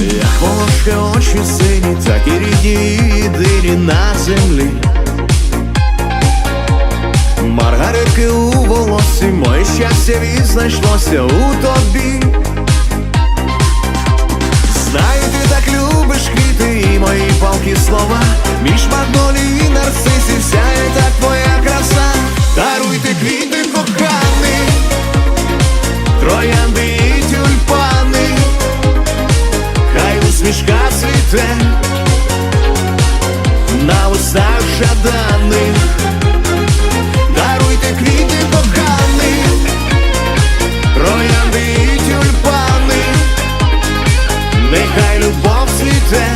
Як волошки очі сині, так і рідні єдині на землі. Маргаритки у волосі, моє щастя відзнайшлося у тобі. Знаю, ти так любиш квіти і мої палкі слова. Між магнолій і нарцисів сяє так твоя краса. Даруйте квіти коханий, троянди усмішка цвіте на устах жаданих. Даруйте квіти коханий, троянди і тюльпани. Нехай любов цвіте,